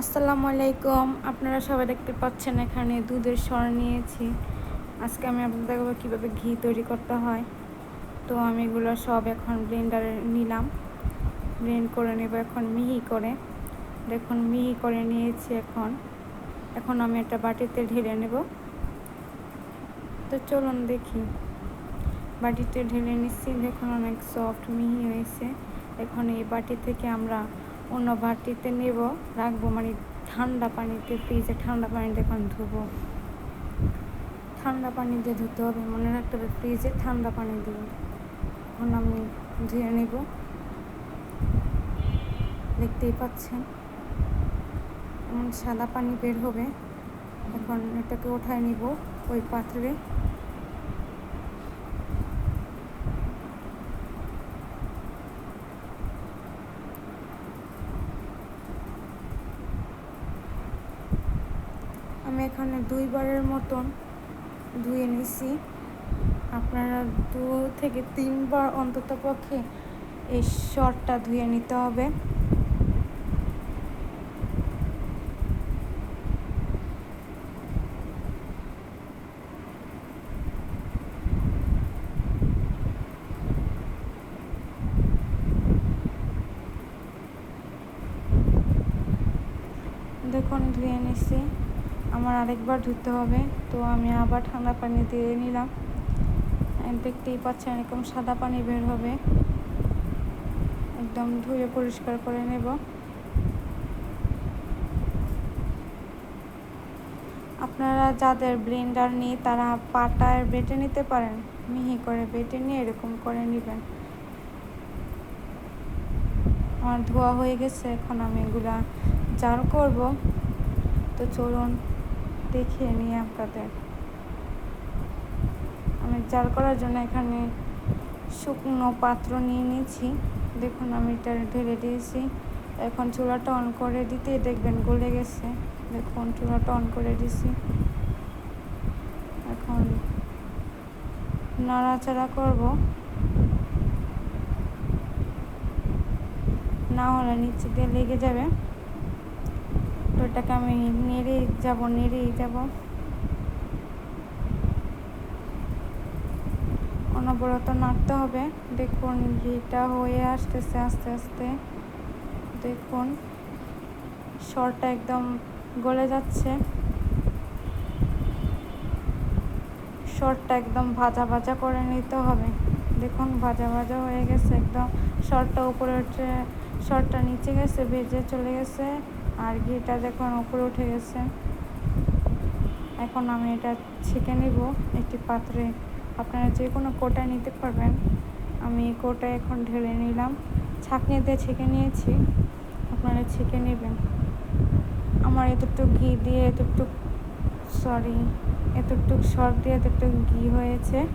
আসসালামু আলাইকুম। আপনারা সবাই দেখতে পাচ্ছেন এখানে দুধের সর নিয়েছি। আজকে আমি আপনাদের দেখাবো কীভাবে ঘি তৈরি করতে হয়। তো আমি এগুলো সব এখন ব্লেন্ডারে নিলাম। ব্লেন্ড করে নেব এখন মিহি করে। দেখুন, মিহি করে নিয়েছি এখন। এখন আমি একটা বাটিতে ঢেলে নেব। তো চলুন দেখি। বাটিতে ঢেলে নিচ্ছি। দেখুন, অনেক সফট মিহি হয়েছে। এখন এই বাটি থেকে আমরা অন্য বাটিতে নেব, রাখব মানে ঠান্ডা পানিতে, ফ্রিজে ঠান্ডা পানিতে এখন ধুবো। ঠান্ডা পানি দিয়ে ধুতে হবে, মনে রাখতে হবে ফ্রিজে ঠান্ডা পানি দিয়ে। এখন আমি ধুয়ে নেব। দেখতেই পাচ্ছেন, এমন সাদা পানি বের হবে। এখন এটাকে ওঠায় নিব ওই পাত্রে। আমি এখানে দুইবারের মতন ধুয়ে নিছি। আপনারা দু থেকে তিনবার অন্তত পক্ষে এই শর্টটা ধুয়ে নিতে হবে। দেখুন, ধুয়ে নিছি। আমার আরেকবার ধুতে হবে। তো আমি আবার ঠান্ডা পানি দিয়ে নিলাম। দেখতেই পাচ্ছেন, এরকম সাদা পানি বের হবে। একদম ধুয়ে পরিষ্কার করে নেব। আপনারা যাদের ব্লেন্ডার নেই, তারা পাটায় বেটে নিতে পারেন। মিহি করে বেটে নিয়ে এরকম করে নেবেন। আমার ধোয়া হয়ে গেছে, এখন আমি এগুলা জার করব। তো চলুন। দেখিয়ে নিই আপনাদের। আমি জাল করার জন্য এখানে শুকনো পাত্র নিয়ে নিয়েছি। দেখুন, আমি এটা ঢেলে দিয়েছি। এখন চুলাটা অন করে দিতে দেখবেন গলে গেছে। দেখুন, চুলাটা অন করে দিছি এখন নাড়াচাড়া করব। না হলে নিচে দিয়ে লেগে যাবে। তো এটাকে আমি নেড়ে যাব, নেড়েই যাব। অনবরত নাড়তে হবে। দেখুন, ঘিটা হয়ে আসতেছে আস্তে আস্তে। দেখুন, সরটা একদম গলে যাচ্ছে। সরটা একদম ভাজা ভাজা করে নিতে হবে। দেখুন, ভাজা ভাজা হয়ে গেছে একদম। সরটা উপরে উঠে, সরটা নিচে গেছে, ভেজে চলে গেছে। আর ঘিটা দেখুন, উপরে উঠে গেছে। এখন আমি এটা ছেঁকে নিব একটি পাত্রে। আপনারা যে কোনো কোটায় নিতে পারবেন। আমি কোটায় এখন ঢেলে নিলাম। ছাঁকনি দিয়ে ছেঁকে নিয়েছি। আপনারা ছেঁকে নেবেন। আমার এতটুকু ঘি দিয়ে, এতটুক সরি এতটুক সর দিয়ে এতটুক ঘি হয়েছে।